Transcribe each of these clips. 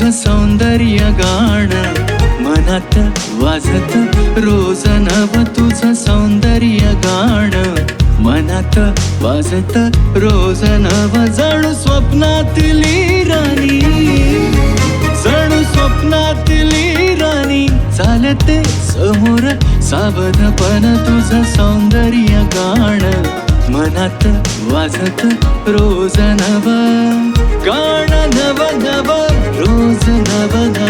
सौंदर्य गाण मनात वाजत रोज नव तुझं सौंदर्य गाण मनात वाजत रोज नव जणू स्वप्नातली राणी. जणू स्वप्नातली राणी चालते समोर सावधपण तुझं सौंदर्य गाण मनात वाजत रोज नव. गाण नव नव रोज नव नव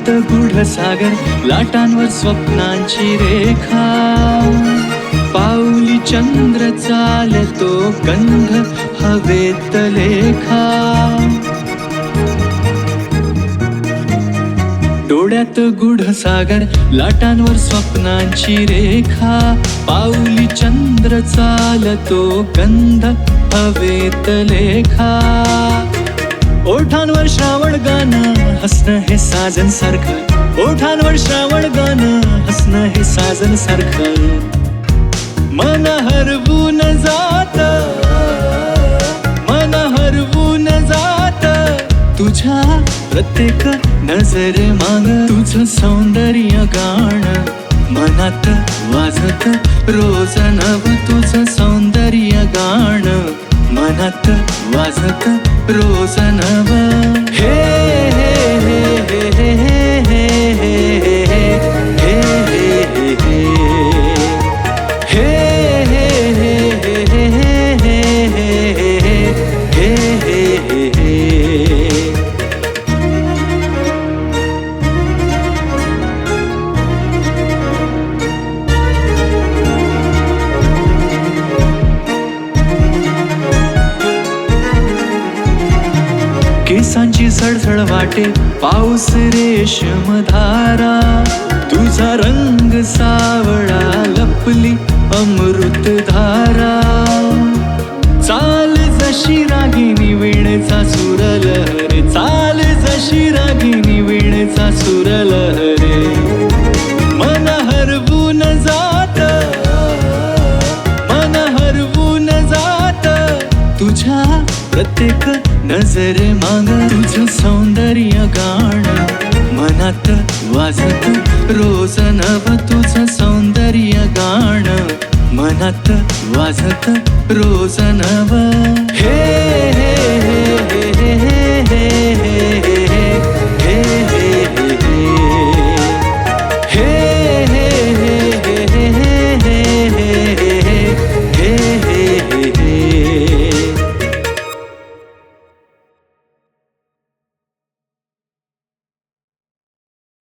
डोळ्यात गुढ सागर लाटांवर स्वप्नांची रेखा. पाऊली चंद्र चालतो गंध हवेत लेखा. डोळ्यात गुढ सागर लाटांवर स्वप्नांची रेखा. पाऊली चंद्र चालतो गंध हवेत लेखा. ओठांवर श्रावण गाणं हसणं हे साजन सारखं. ओठांवर श्रावण गाणं हसणं हे साजन सारखं. मन हरवून जात मन हरवून जात. तुझ्या प्रत्येक नजर माग तुझं सौंदर्य गाण. मनात वाजत रोज नव तुझं सौंदर्य गाण. मनात वाजत रोज नवा. हे केसांची सळसळ वाटे पाऊस रेशम धारा तुझा रंग सावळा लपली अमृत धारा चाल जशी रागिनी वेळचा सुरलहरे चाल प्रत्येक नजर माग तुझ सौंदर्य गाण. मनात वाजत रोज नव तुझ सौंदर्य गाण. मनात वाजत रोज नव